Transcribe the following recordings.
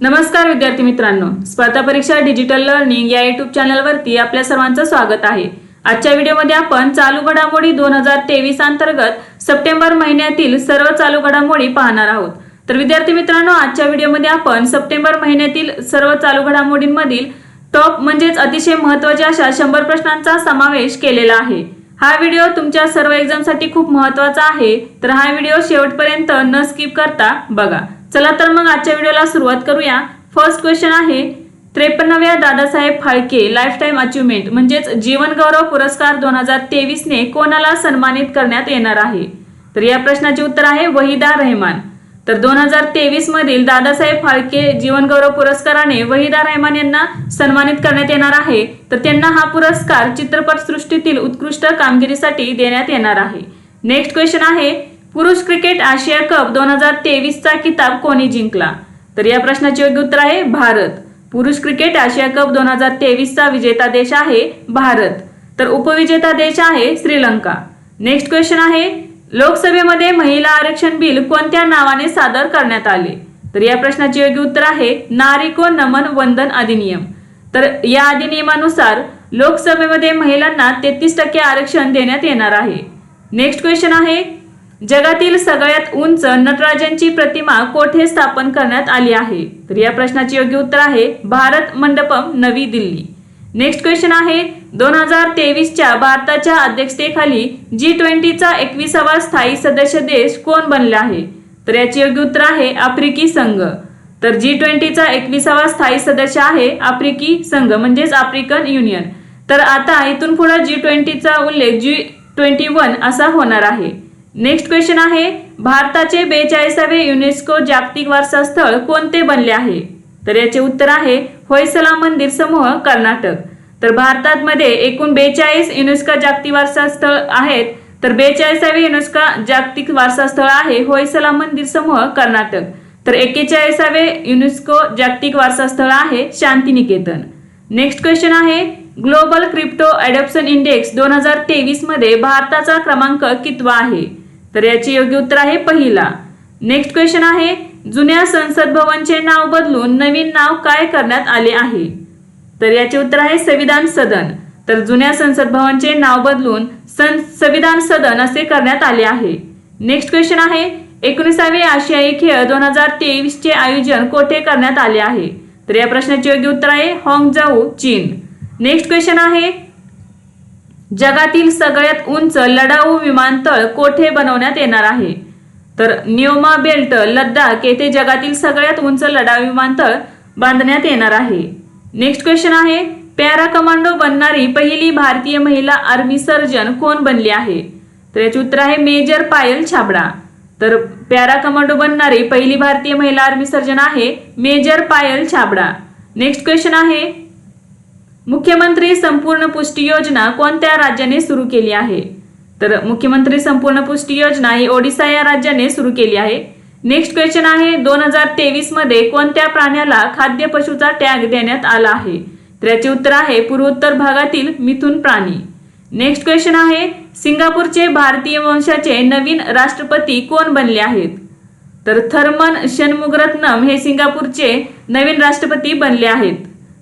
नमस्कार विद्यार्थी मित्रांनो. स्पर्धा परीक्षा डिजिटल लर्निंग या युट्यूब चॅनलवरती आपल्या सर्वांचं स्वागत आहे. आजच्या व्हिडिओमध्ये आपण चालू घडामोडी दोन हजार तेवीस अंतर्गत सप्टेंबर महिन्यातील सर्व चालू घडामोडी पाहणार आहोत. तर विद्यार्थी मित्रांनो आजच्या व्हिडिओमध्ये आपण सप्टेंबर महिन्यातील सर्व चालू घडामोडींमधील टॉप म्हणजेच अतिशय महत्त्वाच्या अशा शंभर प्रश्नांचा समावेश केलेला आहे. हा व्हिडिओ तुमच्या सर्व एक्झामसाठी खूप महत्त्वाचा आहे. तर हा व्हिडिओ शेवटपर्यंत न स्किप करता बघा. चला तर मग आजच्या व्हिडिओला सुरुवात करूया. फर्स्ट क्वेश्चन आहे त्रेपन्नव्या दादासाहेब फाळके लाईफटाईम अचिव्हमेंट म्हणजेच जीवनगौरव पुरस्कार दोन हजार तेवीसने कोणाला सन्मानित करण्यात येणार आहे? तर या प्रश्नाचे उत्तर आहे वहिदा रहमान. तर दोन हजार तेवीस मधील दादासाहेब फाळके जीवनगौरव पुरस्काराने वहिदा रहमान यांना सन्मानित करण्यात येणार आहे. तर त्यांना हा पुरस्कार चित्रपट सृष्टीतील उत्कृष्ट कामगिरीसाठी देण्यात येणार आहे. नेक्स्ट क्वेश्चन आहे पुरुष क्रिकेट आशिया कप दोन हजार तेवीसचा किताब कोणी जिंकला? तर या प्रश्नाचे योग्य उत्तर आहे भारत. पुरुष क्रिकेट आशिया कप दोन हजार तेवीसचा विजेता देश आहे भारत. तर उपविजेता देश आहे श्रीलंका. नेक्स्ट क्वेश्चन आहे लोकसभेमध्ये महिला आरक्षण बिल कोणत्या नावाने सादर करण्यात आले? तर या प्रश्नाचे योग्य उत्तर आहे नारिको नमन वंदन अधिनियम. तर या अधिनियमानुसार लोकसभेमध्ये महिलांना तेहतीस टक्के आरक्षण देण्यात येणार आहे. नेक्स्ट क्वेश्चन आहे जगातील सगळ्यात उंच नटराजांची प्रतिमा कोठे स्थापन करण्यात आली आहे? तर या प्रश्नाचे योग्य उत्तर आहे भारत मंडपम नवी दिल्ली. नेक्स्ट क्वेश्चन आहे दोन हजार तेवीसच्या भारताच्या अध्यक्षतेखाली जी ट्वेंटीचा एकविसावा स्थायी सदस्य देश कोण बनला आहे? तर याचे योग्य उत्तर आहे आफ्रिकी संघ. तर जी ट्वेंटीचा एकविसावा स्थायी सदस्य आहे आफ्रिकी संघ म्हणजेच आफ्रिकन युनियन. तर आता इथून पुढे जी ट्वेंटीचा उल्लेख जी ट्वेंटी वन असा होणार आहे. नेक्स्ट क्वेश्चन आहे भारताचे बेचाळीसावे युनेस्को जागतिक वारसा स्थळ कोणते बनले आहे? तर याचे उत्तर आहे होयसला मंदिर समूह कर्नाटक. तर भारतात मध्ये एकूण बेचाळीस युनेस्को जागतिक वारसा स्थळ आहेत तर बेचाळीसावे युनेस्को जागतिक वारसा स्थळ आहे होयसला मंदिर समूह कर्नाटक. तर एक्केचाळीसावे युनेस्को जागतिक वारसा स्थळ आहे शांतिनिकेतन. नेक्स्ट क्वेश्चन आहे ग्लोबल क्रिप्टो अडॉप्शन इंडेक्स दोन हजार तेवीसमध्ये भारताचा क्रमांक कितवा आहे? तर याचे योग्य उत्तर आहे पहिला. नेक्स्ट क्वेश्चन आहे जुन्या संसद भवनचे नाव बदलून नवीन नाव काय करण्यात आले आहे? तर याचे उत्तर आहे संविधान सदन. तर जुन्या संसद भवनचे नाव बदलून सं संविधान सदन असे करण्यात आले आहे. नेक्स्ट क्वेश्चन आहे एकोणीसावे आशियाई खेळ दोन हजार तेवीस चे आयोजन कोठे करण्यात आले आहे? तर या प्रश्नाचे योग्य उत्तर आहे हाँगजाऊ चीन. नेक्स्ट क्वेश्चन आहे जगातील सगळ्यात उंच लढाऊ विमानतळ कोठे बनवण्यात येणार आहे? तर नियोमा बेल्ट लद्दाख येथे जगातील सगळ्यात उंच लढाऊ विमानतळ बांधण्यात येणार आहे. नेक्स्ट क्वेश्चन आहे पॅरा कमांडो बनणारी पहिली भारतीय महिला आर्मी सर्जन कोण बनली आहे? तर याचे उत्तर आहे मेजर पायल छाबडा. तर पॅरा कमांडो बनणारी पहिली भारतीय महिला आर्मी सर्जन आहे major Payal Chhabra. Next question आहे मुख्यमंत्री संपूर्ण पुष्टी योजना कोणत्या राज्याने सुरू केली आहे? तर मुख्यमंत्री संपूर्ण पुष्टी योजना ही ओडिसा या राज्याने सुरू केली आहे. नेक्स्ट क्वेश्चन आहे दोन हजार तेवीसमध्ये कोणत्या प्राण्याला खाद्य पशुचा टॅग देण्यात आला आहे? तर याचे उत्तर आहे पूर्वोत्तर भागातील मिथुन प्राणी. नेक्स्ट क्वेश्चन आहे सिंगापूरचे भारतीय वंशाचे नवीन राष्ट्रपती कोण बनले आहेत? तर थर्मन शनमुगरत्नम हे सिंगापूरचे नवीन राष्ट्रपती बनले आहेत.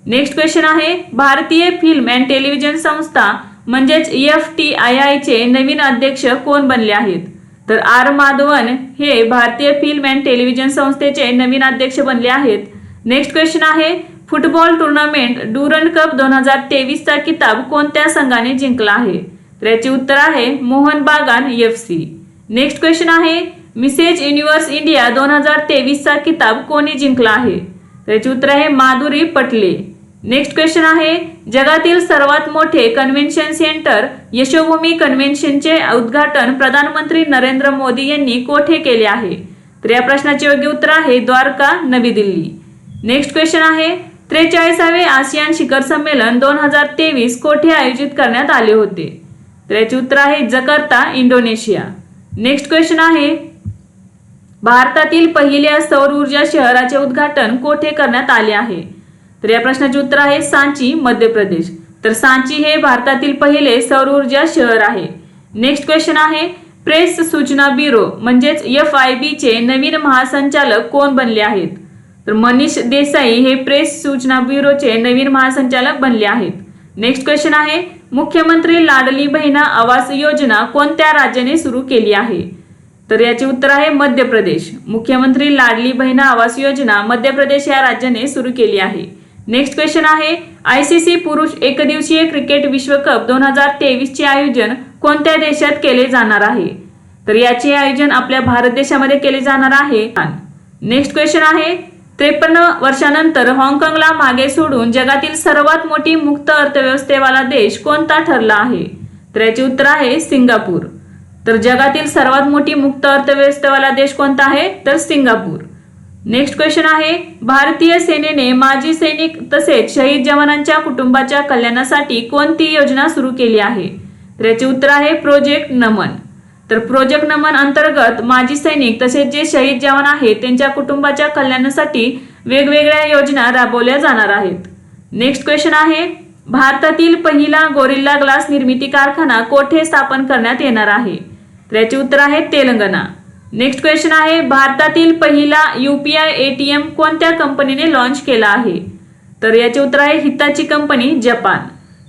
नेक्स्ट क्वेश्चन आहे भारतीय फिल्म अँड टेलिव्हिजन संस्था म्हणजेच एफ टी आय आयचे नवीन अध्यक्ष कोण बनले आहेत? तर आर माधवन हे भारतीय फिल्म अँड टेलिव्हिजन संस्थेचे नवीन अध्यक्ष बनले आहेत. नेक्स्ट क्वेश्चन आहे फुटबॉल टुर्नामेंट डुरन कप दोन हजार तेवीसचा किताब कोणत्या संघाने जिंकला आहे? तर याचे उत्तर आहे Mohun Bagan F C next question आहे मिसेज युनिव्हर्स इंडिया दोन हजार तेवीसचा किताब कोणी जिंकला आहे? तर याचे उत्तर आहे माधुरी पटले. नेक्स्ट क्वेश्चन आहे जगातील सर्वात मोठे कन्व्हेन्शन सेंटर यशोभूमी कन्व्हेन्शनचे उद्घाटन प्रधानमंत्री नरेंद्र मोदी यांनी कोठे केले आहे? तर या प्रश्नाचे योग्य उत्तर आहे द्वारका नवी दिल्ली. नेक्स्ट क्वेश्चन आहे त्रेचाळीसावे आसियान शिखर संमेलन दोन हजार तेवीस कोठे आयोजित करण्यात आले होते? तर याचे उत्तर आहे जकार्ता इंडोनेशिया. नेक्स्ट क्वेश्चन आहे भारतातील पहिल्या सौर ऊर्जा शहराचे उद्घाटन कोठे करण्यात आले आहे? तर या प्रश्नाचे उत्तर आहे सांची मध्य प्रदेश. तर सांची हे भारतातील पहिले सौर ऊर्जा शहर आहे. नेक्स्ट क्वेश्चन आहे प्रेस सूचना ब्युरो म्हणजेच एफ आय बी चे नवीन महासंचालक कोण बनले आहेत? तर मनीष देसाई हे प्रेस सूचना ब्युरोचे नवीन महासंचालक बनले आहेत. नेक्स्ट क्वेश्चन आहे मुख्यमंत्री लाडली बहिणा आवास योजना कोणत्या राज्याने सुरू केली आहे? तर याचे उत्तर आहे मध्य प्रदेश. मुख्यमंत्री लाडली बहिणा आवास योजना मध्य प्रदेश या राज्याने सुरू केली आहे. Next question I C C C पुरुष एकदिवसीय क्रिकेट विश्वकप दोन हजार तेवीसचे आयोजन कोणत्या देशात केले जाणार आहे? तर याचे आयोजन आपल्या भारत देशामध्ये केले जाणार आहे. नेक्स्ट क्वेश्चन आहे त्रेपन्न वर्षानंतर हाँगकाँगला मागे सोडून जगातील सर्वात मोठी मुक्त अर्थव्यवस्थेवाला देश कोणता ठरला आहे? तर याचे उत्तर आहे सिंगापूर. तर जगातील सर्वात मोठी मुक्त अर्थव्यवस्थेवाला देश कोणता आहे? तर सिंगापूर. नेक्स्ट क्वेश्चन आहे भारतीय सेनेने माजी सैनिक तसेच शहीद जवानांच्या कुटुंबाच्या कल्याणासाठी कोणती योजना सुरू केली आहे? तर याचे उत्तर आहे प्रोजेक्ट नमन. तर प्रोजेक्ट नमन अंतर्गत माजी सैनिक तसेच जे शहीद जवान आहेत त्यांच्या कुटुंबाच्या कल्याणासाठी वेगवेगळ्या योजना राबवल्या जाणार आहेत. नेक्स्ट क्वेश्चन आहे भारतातील पहिला गोरिल्ला ग्लास निर्मिती कारखाना कोठे स्थापन करण्यात येणार आहे? तर याचे उत्तर आहे तेलंगणा. नेक्स्ट क्वेश्चन आहे भारतातील पहिला युपीआय एटीएम कोणत्या कंपनीने लॉन्च केला आहे? तर याचे उत्तर आहे हिताची कंपनी जपान.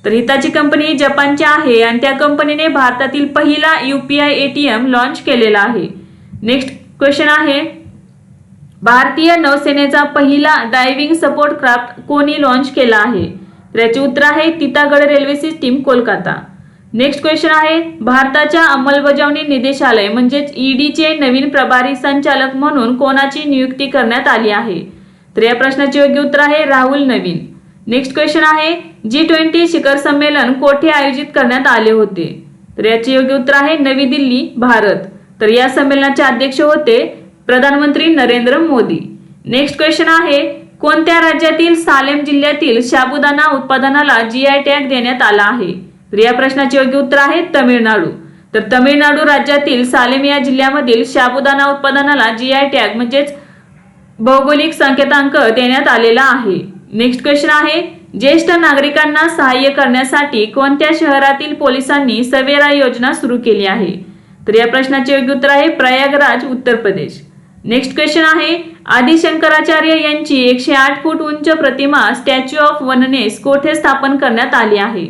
तर हिताची कंपनी जपानची आहे आणि त्या कंपनीने भारतातील पहिला युपीआय एटीएम लॉन्च केलेला आहे. नेक्स्ट क्वेश्चन आहे भारतीय नौसेनेचा पहिला डायव्हिंग सपोर्ट क्राफ्ट कोणी लॉन्च केला आहे? तर याचे उत्तर आहे Titagarh railway system Kolkata. Next question आहे भारताच्या अंमलबजावणी निदेशालय म्हणजेच ईडीचे नवीन प्रभारी संचालक म्हणून कोणाची नियुक्ती करण्यात आली आहे? तर या प्रश्नाचे योग्य उत्तर आहे राहुल नवीन. नेक्स्ट क्वेश्चन आहे जी ट्वेंटी शिखर संमेलन कोठे आयोजित करण्यात आले होते? तर याचे योग्य उत्तर आहे नवी दिल्ली भारत. तर या संमेलनाचे अध्यक्ष होते प्रधानमंत्री नरेंद्र मोदी. नेक्स्ट क्वेश्चन आहे कोणत्या राज्यातील सालेम जिल्ह्यातील साबुदाणा उत्पादनाला जी आय टॅग देण्यात आला आहे? तर या प्रश्नाचे योग्य उत्तर आहे तमिळनाडू. तर तमिळनाडू राज्यातील सालेम या जिल्ह्यामधील साबुदाणा उत्पादनाला जी आय टॅग म्हणजेच भौगोलिक संकेतांक देण्यात आलेला आहे. नेक्स्ट क्वेश्चन आहे ज्येष्ठ नागरिकांना सहाय्य करण्यासाठी कोणत्या शहरातील पोलिसांनी सवेरा योजना सुरू केली आहे? तर या प्रश्नाचे योग्य उत्तर आहे प्रयागराज उत्तर प्रदेश. नेक्स्ट क्वेश्चन आहे आदिशंकराचार्य यांची एकशे आठ फूट उंच प्रतिमा स्टॅच्यू ऑफ वननेस कोठे स्थापन करण्यात आली आहे?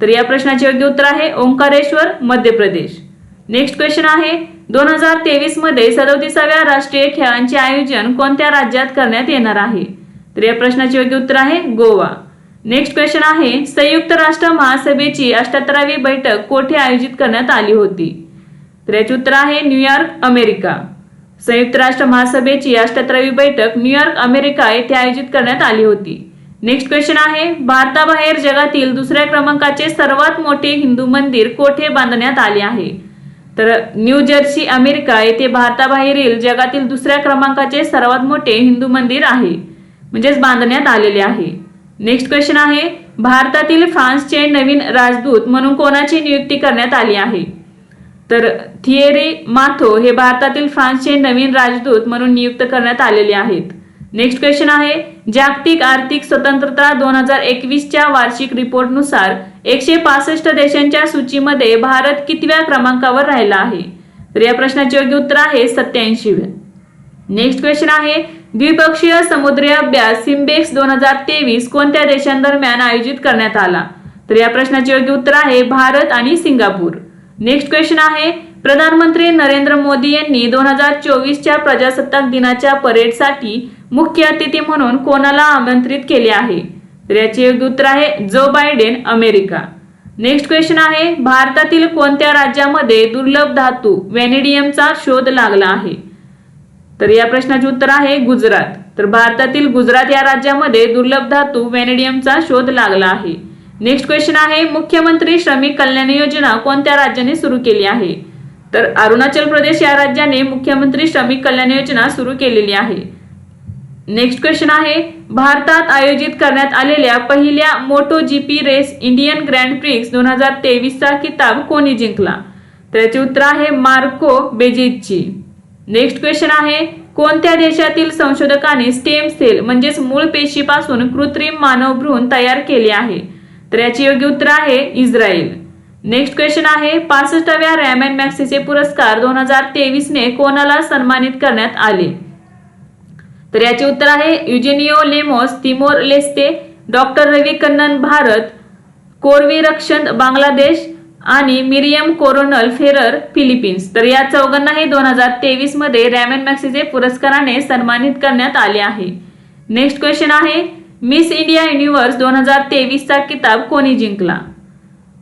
तर या प्रश्नाचे योग्य उत्तर आहे ओंकारेश्वर मध्य प्रदेश. नेक्स्ट क्वेश्चन आहे दोन हजार तेवीसमध्ये सदोतीसाव्या राष्ट्रीय खेळांचे आयोजन कोणत्या राज्यात करण्यात येणार आहे? तर या प्रश्नाचे योग्य उत्तर आहे गोवा. नेक्स्ट क्वेश्चन आहे संयुक्त राष्ट्र महासभेची अठ्याहत्तरावी बैठक कोठे आयोजित करण्यात आली होती? तर याचे उत्तर आहे न्यूयॉर्क अमेरिका. संयुक्त राष्ट्र महासभेची अठ्याहत्तरावी बैठक न्यूयॉर्क अमेरिका येथे आयोजित करण्यात आली होती. नेक्स्ट क्वेश्चन आहे भारताबाहेर जगातील दुसऱ्या क्रमांकाचे सर्वात मोठे हिंदू मंदिर कोठे बांधण्यात आले आहे? तर न्यू जर्सी अमेरिका येथे भारताबाहेरील जगातील दुसऱ्या क्रमांकाचे सर्वात मोठे हिंदू मंदिर आहे म्हणजेच बांधण्यात आलेले आहे. नेक्स्ट क्वेश्चन आहे भारतातील फ्रान्सचे नवीन राजदूत म्हणून कोणाची नियुक्ती करण्यात आली आहे? तर थिएरी माथो हे भारतातील फ्रान्सचे नवीन राजदूत म्हणून नियुक्त करण्यात आलेले आहेत. नेक्स्ट क्वेश्चन आहे जागतिक आर्थिक स्वतंत्रता दोन हजार एकवीसच्या वार्षिक रिपोर्टनुसार एकशे पासष्ट देशांच्या सूचीमध्ये भारत कितव्या क्रमांकावर राहिला आहे? तर या प्रश्नाचे योग्य उत्तर आहे सत्याऐंशी नेक्स्ट क्वेश्चन आहे द्विपक्षीय समुद्री अभ्यास सिम्बेक्स दोन हजार तेवीस कोणत्या देशांदरम्यान आयोजित करण्यात आला? तर या प्रश्नाचे योग्य उत्तर आहे भारत आणि सिंगापूर. नेक्स्ट क्वेश्चन आहे प्रधानमंत्री नरेंद्र मोदी यांनी दोन हजार चोवीसच्या प्रजासत्ताक दिनाच्या परेडसाठी मुख्य अतिथी म्हणून कोणाला आमंत्रित केले आहे? तर याचे योग्य उत्तर आहे Joe Biden America. Next question आहे भारतातील कोणत्या राज्यामध्ये दुर्लभ धातू व्हॅनिडियमचा शोध लागला आहे? तर या प्रश्नाचे उत्तर आहे गुजरात. तर भारतातील गुजरात या राज्यामध्ये दुर्लभ धातू व्हॅनिडियमचा शोध लागला आहे. नेक्स्ट क्वेश्चन आहे मुख्यमंत्री श्रमिक कल्याण योजना कोणत्या राज्याने सुरू केली आहे? तर अरुणाचल प्रदेश या राज्याने मुख्यमंत्री श्रमिक कल्याण योजना सुरू केलेली आहे. नेक्स्ट क्वेश्चन आहे. भारतात आयोजित करण्यात आलेल्या पहिल्या Moto G P race Indian Grand Prix दोन हजार तेवीसचा किताब कोणी जिंकला? तर याचे उत्तर आहे मार्को बेजितची नेक्स्ट क्वेश्चन आहे. कोणत्या देशातील संशोधकांनी स्टेम सेल म्हणजेच मूळ पेशीपासून कृत्रिम मानव भ्रूण तयार केले आहे? तर याचे योग्य उत्तर आहे इस्रायल. नेक्स्ट क्वेश्चन आहे. पासष्टाव्या अँड मॅक्सीचे पुरस्कार दोन हजार तेवीसने कोणाला सन्मानित करण्यात आले? तर याचे उत्तर आहे Eugenio Lemos Timor Leste doctor Ravi Kannan Bharat Korvi रक्षण बांगलादेश आणि मिरियम कोरोनल फेरर फिलिपिन्स तर या चौघांनाही दोन हजार तेवीसमध्ये रॅमन मॅक्सिजे पुरस्काराने सन्मानित करण्यात आले आहे. नेक्स्ट क्वेश्चन आहे मिस इंडिया युनिव्हर्स दोन हजार तेवीसचा किताब कोणी जिंकला?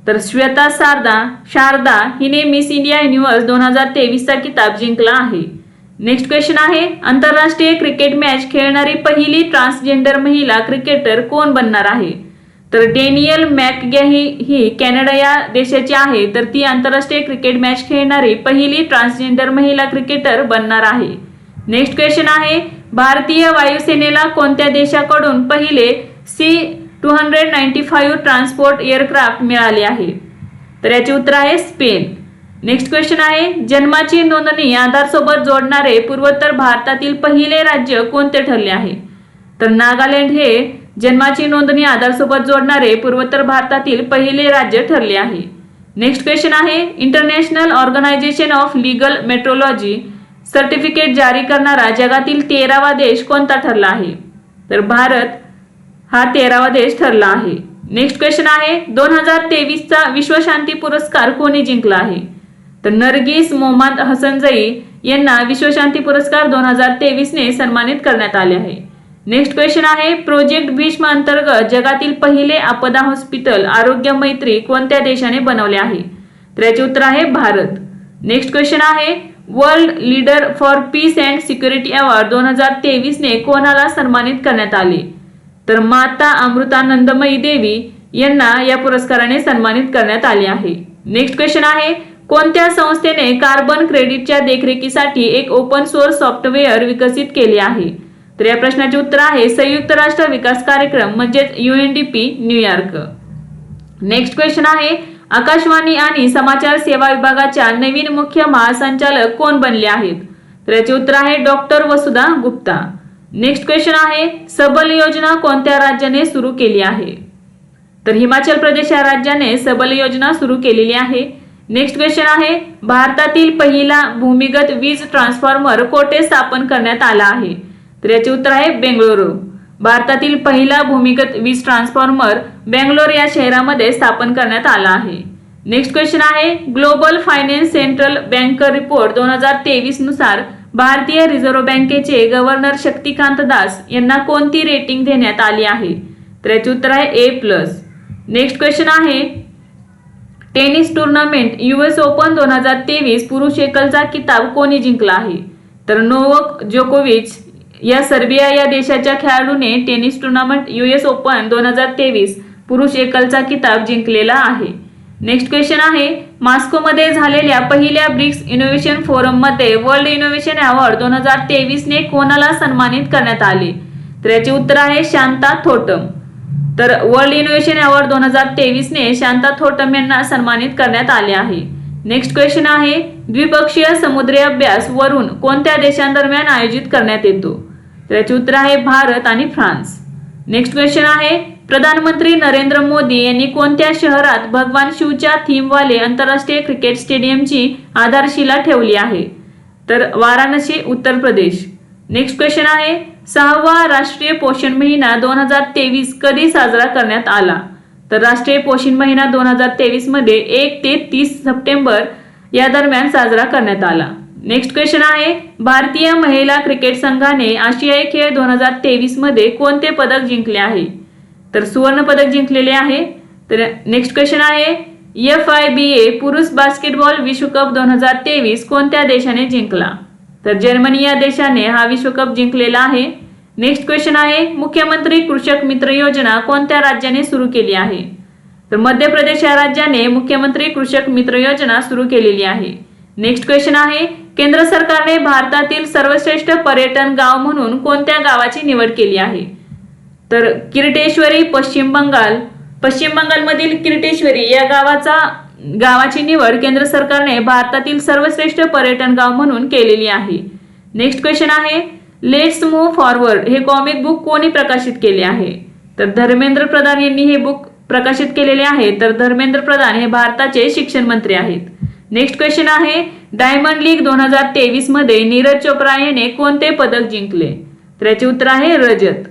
तर श्वेता शारदा शारदा हिने मिस इंडिया युनिव्हर्स दोन हजार तेवीसचा किताब जिंकला आहे. नेक्स्ट क्वेश्चन आहे आंतरराष्ट्रीय क्रिकेट मॅच खेळणारी पहिली ट्रान्सजेंडर महिला क्रिकेटर कोण बनणार आहे? तर डेनियल मॅकगॅही ही कॅनडा या देशाची आहे तर ती आंतरराष्ट्रीय क्रिकेट मॅच खेळणारी पहिली ट्रान्सजेंडर महिला क्रिकेटर बनणार आहे. नेक्स्ट क्वेश्चन आहे भारतीय वायुसेनेला कोणत्या देशाकडून पहिले C two hundred ninety five transport aircraft मिळाले आहे? तर याचे उत्तर आहे स्पेन. नेक्स्ट क्वेश्चन आहे जन्माची नोंदणी आधार सोबत जोडणारे पूर्वोत्तर भारतातील पहिले राज्य कोणते ठरले आहे? तर नागालँड हे जन्माची नोंदणी आधार सोबत जोडणारे पूर्वोत्तर भारतातील पहिले राज्य ठरले आहे. नेक्स्ट क्वेश्चन आहे international organisation of legal metrology certificate जारी करणारा जगातील तेरावा देश कोणता ठरला आहे? तर भारत हा तेरावा देश ठरला आहे. नेक्स्ट क्वेश्चन आहे दोन हजार तेवीसचा विश्वशांती पुरस्कार कोणी जिंकला आहे? तर नरगिस मोहम्मद हसनजई यांना विश्वशांती पुरस्कार दोन हजार तेवीसने सन्मानित करण्यात आले आहे. नेक्स्ट क्वेश्चन आहे प्रोजेक्ट भीष्म अंतर्गत जगातील पहिले आपदा हॉस्पिटल आरोग्य मैत्री कोणत्या देशाने बनवले आहे? तर याचे उत्तर आहे भारत. नेक्स्ट क्वेश्चन आहे world leader for peace and security award दोन हजार तेवीसने कोणाला सन्मानित करण्यात आले? तर माता अमृतानंदमयी देवी यांना या पुरस्काराने सन्मानित करण्यात आले आहे. नेक्स्ट क्वेश्चन आहे कोणत्या संस्थेने कार्बन क्रेडिटच्या देखरेखीसाठी एक ओपन सोर्स सॉफ्टवेअर विकसित केले आहे? तर या प्रश्नाचे उत्तर आहे संयुक्त राष्ट्र विकास कार्यक्रम म्हणजेच युएनडीपी न्यूयॉर्क नेक्स्ट क्वेश्चन आहे आकाशवाणी आणि समाचार सेवा विभागाच्या नवीन मुख्य महासंचालक कोण बनले आहेत? तर याचे उत्तर आहे doctor Vasudha Gupta. Next question आहे सबल योजना कोणत्या राज्याने सुरू केली आहे? तर हिमाचल प्रदेश या राज्याने सबल योजना सुरू केलेली आहे. नेक्स्ट क्वेश्चन आहे. भारतातील पहिला भूमिगत वीज ट्रान्सफॉर्मर कोठे स्थापन करण्यात आला आहे? तर याचे उत्तर आहे बेंगळुरू. भारतातील पहिला भूमिगत वीज ट्रान्सफॉर्मर बेंगलोर या शहरामध्ये स्थापन करण्यात आला आहे. नेक्स्ट क्वेश्चन आहे. Global finance central bank report दोन हजार तेवीसनुसार भारतीय रिझर्व्ह बँकेचे गव्हर्नर शक्तिकांत दास यांना कोणती रेटिंग देण्यात आली आहे? तर याचे उत्तर आहे ए प्लस नेक्स्ट क्वेश्चन आहे. टेनिस टुर्नामेंट युएस ओपन दोन हजार तेवीस पुरुष एकलचा किताब कोणी जिंकला आहे? तर नोवक जोकोविच या सर्बिया या देशाच्या खेळाडूने टेनिस टुर्नामेंट युएस ओपन दोन हजार तेवीस पुरुष एकलचा किताब जिंकलेला आहे. नेक्स्ट क्वेश्चन आहे मॉस्कोमध्ये झालेल्या पहिल्या ब्रिक्स इनोव्हेशन फोरममध्ये वर्ल्ड इनोव्हेशन अवॉर्ड दोन हजार तेवीसने कोणाला सन्मानित करण्यात आले? तर याचे उत्तर आहे शांता थोटम. तर वर्ल्ड इनोव्हेशन अवॉर्ड दोन हजार तेवीसने शांता थोटम यांना सन्मानित करण्यात आले आहे. नेक्स्ट क्वेश्चन आहे द्विपक्षीय समुद्री अभ्यास वरून कोणत्या देशांदरम्यान आयोजित करण्यात येतो? तर याचे उत्तर आहे भारत आणि फ्रान्स. नेक्स्ट क्वेश्चन आहे प्रधानमंत्री नरेंद्र मोदी यांनी कोणत्या शहरात भगवान शिवच्या थीमवाले आंतरराष्ट्रीय क्रिकेट स्टेडियमची आधारशिला ठेवली आहे? तर वाराणसी उत्तर प्रदेश. नेक्स्ट क्वेश्चन आहे सहावा राष्ट्रीय पोषण महिना दोन हजार तेवीस कधी साजरा करण्यात आला? तर राष्ट्रीय पोषण महिना दोन हजार तेवीसमध्ये एक ते तीस सप्टेंबर या दरम्यान साजरा करण्यात आला. नेक्स्ट क्वेश्चन आहे भारतीय महिला क्रिकेट संघाने आशियाई खेळ दोन हजार तेवीसमध्ये कोणते पदक जिंकले आहे? तर सुवर्ण पदक जिंकलेले आहे. तर नेक्स्ट क्वेश्चन आहे एफ आय बी ए पुरुष बास्केटबॉल विश्वकप दोन हजार तेवीस कोणत्या देशाने जिंकला? तर जर्मनी या देशाने हा विश्वकप जिंकलेला आहे. नेक्स्ट क्वेश्चन आहे मुख्यमंत्री कृषक मित्र योजना कोणत्या राज्याने सुरू केली आहे? तर मध्य प्रदेश या राज्याने मुख्यमंत्री कृषक मित्र योजना सुरू केलेली आहे. नेक्स्ट क्वेश्चन आहे केंद्र सरकारने भारतातील सर्वश्रेष्ठ पर्यटन गाव म्हणून कोणत्या गावाची निवड केली आहे? तर किरटेश्वरी पश्चिम बंगाल. पश्चिम बंगालमधील किरटेश्वरी या गावाचा गावाची निवड केंद्र सरकारने भारतातील सर्वश्रेष्ठ पर्यटन गाव म्हणून केलेली आहे. नेक्स्ट क्वेश्चन आहे लेट्स मूव्ह फॉरवर्ड हे कॉमिक बुक कोणी प्रकाशित केले आहे? तर धर्मेंद्र प्रधान यांनी हे बुक प्रकाशित केलेले आहे. तर धर्मेंद्र प्रधान हे भारताचे शिक्षण मंत्री आहेत. नेक्स्ट क्वेश्चन आहे डायमंड लीग दोन हजार तेवीसमध्ये नीरज चोप्रा याने कोणते पदक जिंकले? तर याचे उत्तर आहे रजत.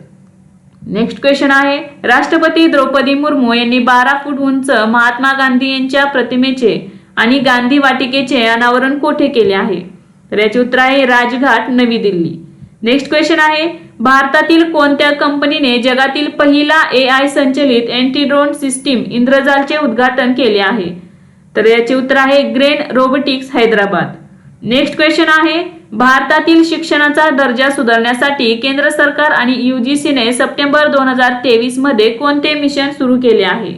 नेक्स्ट क्वेश्चन आहे. राष्ट्रपती द्रौपदी मुर्मू यांनी बारा फूट उंच महात्मा गांधी यांच्या प्रतिमेचे आणि गांधी वाटिकेचे अनावरण कोठे केले आहे? तर याचे उत्तर आहे राजघाट नवी दिल्ली. नेक्स्ट क्वेश्चन आहे. भारतातील कोणत्या कंपनीने जगातील पहिला ए आय संचलित अँटी ड्रोन सिस्टीम इंद्रजालचे उद्घाटन केले आहे? तर याचे उत्तर आहे Grene robotics Hyderabad. Next question आहे. भारतातील शिक्षणाचा दर्जा सुधारण्यासाठी केंद्र सरकार आणि युजीसीने सप्टेंबर दोन हजार तेवीसमध्ये कोणते मिशन सुरू केले आहे?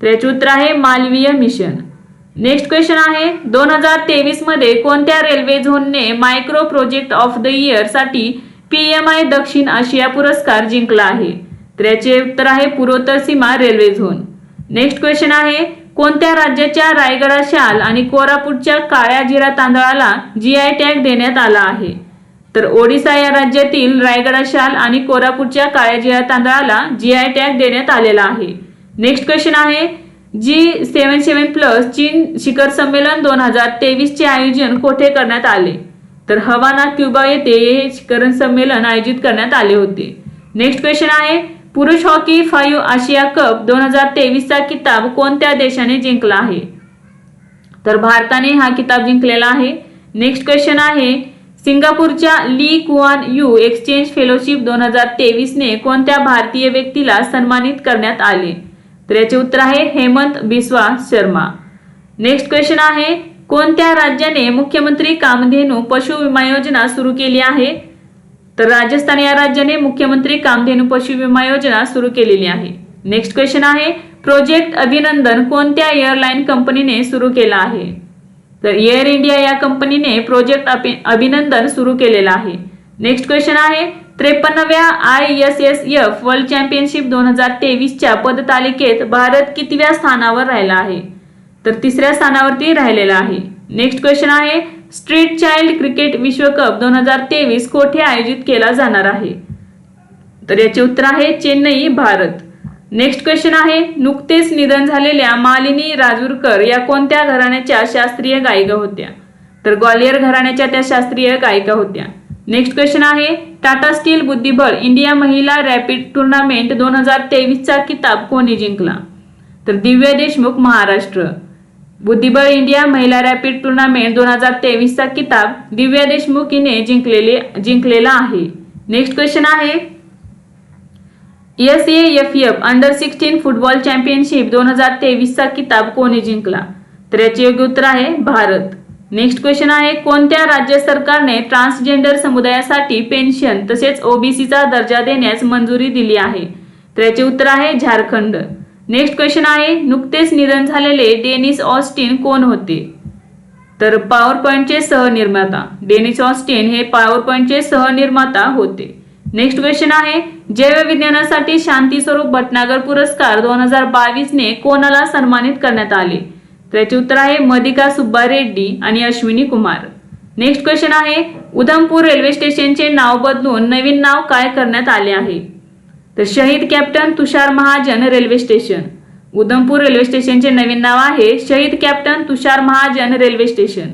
त्याचे उत्तर आहे मालवीय मिशन. नेक्स्ट क्वेश्चन आहे दोन हजार तेवीसमध्ये कोणत्या रेल्वे झोनने मायक्रो प्रोजेक्ट ऑफ द इयरसाठी पीएम आय दक्षिण आशिया पुरस्कार जिंकला आहे? त्याचे उत्तर आहे पूर्वोत्तर सीमा रेल्वे झोन. नेक्स्ट क्वेश्चन आहे कोणत्या राज्याच्या रायगडा शाल आणि कोरापूटच्या काळ्या जिरा तांदळाला जी आय टॅग देण्यात आला आहे? तर ओडिसा या राज्यातील रायगडा शाल आणि कोरापूटच्या काळ्या जिरा तांदळाला जी आय टॅग देण्यात आलेला आहे. नेक्स्ट क्वेश्चन आहे. जी सेवन सेवन प्लस चीन शिखर संमेलन दोन हजार तेवीसचे आयोजन कोठे करण्यात आले? तर हवाना क्युबा येथे हे शिखर संमेलन आयोजित करण्यात आले होते. नेक्स्ट क्वेश्चन आहे. पुरुष हॉकी फाईव्ह आशिया कप दोन हजार तेवीसचा किताब कोणत्या देशाने जिंकला आहे? तर भारताने हा किताब जिंकलेला आहे. नेक्स्ट क्वेश्चन आहे सिंगापूरच्या Lee Kuan Yew exchange fellowship दोन हजार तेवीसने कोणत्या भारतीय व्यक्तीला सन्मानित करण्यात आले? तर याचे उत्तर आहे हेमंत बिस्वा शर्मा. नेक्स्ट क्वेश्चन आहे कोणत्या राज्याने मुख्यमंत्री कामधेनू पशु विमा योजना सुरू केली आहे? तर राजस्थान या राज्याने मुख्यमंत्री कामधेनू पशु विमा योजना सुरू केलेली आहे. नेक्स्ट क्वेश्चन आहे प्रोजेक्ट अभिनंदन कोणत्या एअरलाईन कंपनीने सुरू केला आहे? तर एअर इंडिया या कंपनीने प्रोजेक्ट अभिनंदन सुरू केलेला आहे. नेक्स्ट क्वेश्चन आहे त्रेपन्नव्या I S S F world championship दोन हजार तेवीसच्या पदतालिकेत भारत कितव्या स्थानावर राहिला आहे? तर तिसऱ्या स्थानावरती राहिलेला आहे. नेक्स्ट क्वेश्चन आहे स्ट्रीट चाइल्ड क्रिकेट विश्वकप दोन हजार तेवीस कोठे आयोजित केला जाणार आहे? तर याचे उत्तर आहे चेन्नई भारत. नेक्स्ट क्वेश्चन आहे नुकतेच निधन झालेल्या मालिनी राजूरकर या कोणत्या घराण्याच्या शास्त्रीय गायिका होत्या? तर ग्वालियर घराण्याच्या त्या शास्त्रीय गायिका होत्या. नेक्स्ट क्वेश्चन आहे टाटा स्टील बुद्धिबळ इंडिया महिला रॅपिड टुर्नामेंट दोन हजार तेवीसचा किताब कोणी जिंकला? तर दिव्या देशमुख महाराष्ट्र. बुद्धिबळ इंडिया महिला रॅपिड टुर्नामेंट दोन हजार तेवीसचा किताब दिव्या देशमुख हिने जिंकलेले जिंकलेला आहे. नेक्स्ट क्वेश्चन आहे. S A F F under sixteen football championship दोन हजार तेवीसचा किताब कोणी जिंकला? तर याचे योग्य उत्तर आहे भारत. नेक्स्ट क्वेश्चन आहे कोणत्या राज्य सरकारने ट्रान्सजेंडर समुदायासाठी पेन्शन तसेच ओबीसीचा दर्जा देण्यास मंजुरी दिली आहे? तर याचे उत्तर आहे झारखंड. नेक्स्ट क्वेश्चन आहे नुकतेच निधन झालेले डेनिस ऑस्टिन कोण होते? तर पॉवर पॉईंटचे सहनिर्माता डेनिस ऑस्टिन हे पॉवर पॉईंटचे सहनिर्माता होते. नेक्स्ट क्वेश्चन आहे जैवविज्ञानासाठी शांती स्वरूप भटनागर पुरस्कार दोन हजार बावीसने कोणाला सन्मानित करण्यात आले? त्याचे उत्तर आहे मदिका सुब्बा रेड्डी आणि अश्विनी कुमार. नेक्स्ट क्वेश्चन आहे उधमपूर रेल्वे स्टेशनचे नाव बदलून नवीन नाव काय करण्यात आले आहे? तर शहीद captain Tushar Mahajan railway station. Udhampur railway स्टेशनचे नवीन नाव आहे शहीद captain Tushar Mahajan railway station.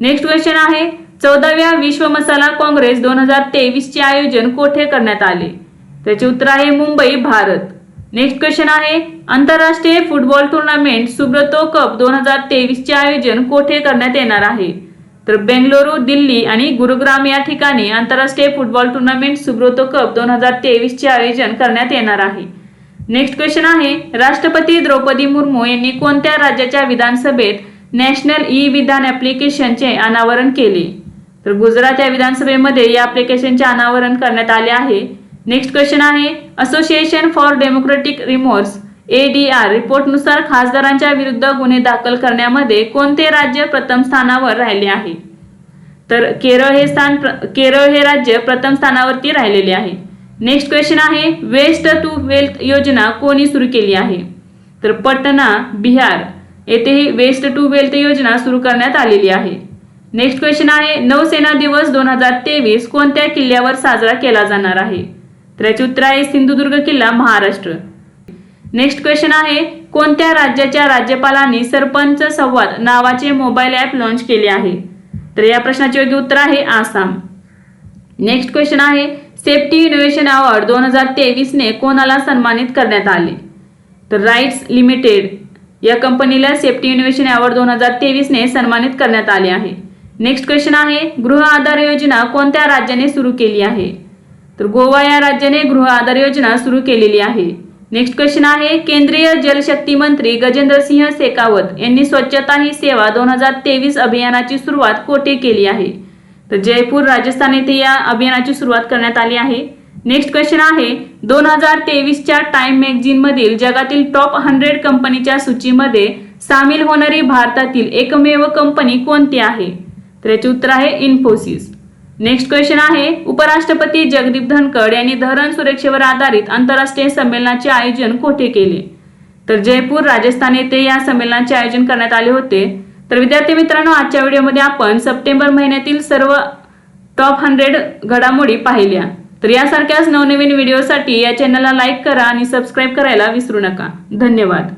Next question आहे चौदाव्या विश्व मसाला काँग्रेस दोन हजार तेवीसचे आयोजन कोठे करण्यात आले? त्याचे उत्तर आहे मुंबई भारत. नेक्स्ट क्वेश्चन आहे आंतरराष्ट्रीय फुटबॉल टुर्नामेंट सुब्रतो कप दोन हजार तेवीसचे आयोजन कोठे करण्यात येणार आहे? तर बेंगलोरू दिल्ली आणि गुरुग्राम या ठिकाणी आंतरराष्ट्रीय फुटबॉल टुर्नामेंट सुब्रोतो कप दोन हजार तेवीसचे आयोजन करण्यात येणार आहे. नेक्स्ट क्वेश्चन आहे राष्ट्रपती द्रौपदी मुर्मू यांनी कोणत्या राज्याच्या विधानसभेत नॅशनल ई विधान ॲप्लिकेशनचे अनावरण केले? तर गुजरात या विधानसभेमध्ये या ॲप्लिकेशनचे अनावरण करण्यात आले आहे. नेक्स्ट क्वेश्चन आहे association for democratic reforms ADR रिपोर्टनुसार खासदारांच्या विरुद्ध गुन्हे दाखल करण्यामध्ये कोणते राज्य प्रथम स्थानावर राहिले आहे? तर केरळ हे स्थान प्र- केरळ हे राज्य प्रथम स्थानावरती राहिलेले आहे. नेक्स्ट क्वेश्चन आहे वेस्ट टू वेल्थ योजना कोणी सुरू केली आहे? तर पटना बिहार येथे ही वेस्ट टू वेल्थ योजना सुरू करण्यात आलेली आहे. नेक्स्ट क्वेश्चन आहे नौसेना दिवस दोन हजार तेवीस कोणत्या किल्ल्यावर साजरा केला जाणार आहे? तर याचे उत्तर आहे सिंधुदुर्ग किल्ला महाराष्ट्र. नेक्स्ट क्वेश्चन आहे कोणत्या राज्याच्या राज्यपालांनी सरपंच संवाद नावाचे मोबाईल ॲप लॉन्च केले आहे? तर या प्रश्नाचे योग्य उत्तर आहे आसाम. नेक्स्ट क्वेश्चन आहे सेफ्टी इनोव्हेशन अवॉर्ड दोन हजार तेवीसने कोणाला सन्मानित करण्यात आले? तर राईट्स लिमिटेड या कंपनीला सेफ्टी इनोव्हेशन अवॉर्ड दोन हजार तेवीसने सन्मानित करण्यात आले आहे. नेक्स्ट क्वेश्चन आहे गृह आधार योजना कोणत्या राज्याने सुरू केली आहे? तर गोवा या राज्याने गृह आधार योजना सुरू केलेली आहे. नेक्स्ट क्वेश्चन आहे केंद्रीय जलशक्ती मंत्री गजेंद्र सिंह शेखावत यांनी स्वच्छता ही सेवा दोन हजार तेवीस अभियानाची सुरुवात कोठे केली आहे? तर जयपूर राजस्थान येथे या अभियानाची सुरुवात करण्यात आली आहे. नेक्स्ट क्वेश्चन आहे दोन हजार तेवीसच्या टाइम मॅगझिन मधील जगातील टॉप हंड्रेड कंपनीच्या सूचीमध्ये सामील होणारी भारतातील एकमेव कंपनी कोणती आहे? तर याचे उत्तर आहे इन्फोसिस नेक्स्ट क्वेश्चन आहे उपराष्ट्रपती जगदीप धनखड यांनी धरण सुरक्षेवर आधारित आंतरराष्ट्रीय संमेलनाचे आयोजन कोठे केले? तर जयपूर राजस्थान येथे या संमेलनाचे आयोजन करण्यात आले होते. तर विद्यार्थी मित्रांनो आजच्या व्हिडिओमध्ये आपण सप्टेंबर महिन्यातील सर्व टॉप हंड्रेड घडामोडी पाहिल्या. तर यासारख्याच नवनवीन व्हिडिओसाठी या चॅनलला लाईक करा आणि सबस्क्राईब करायला विसरू नका. धन्यवाद.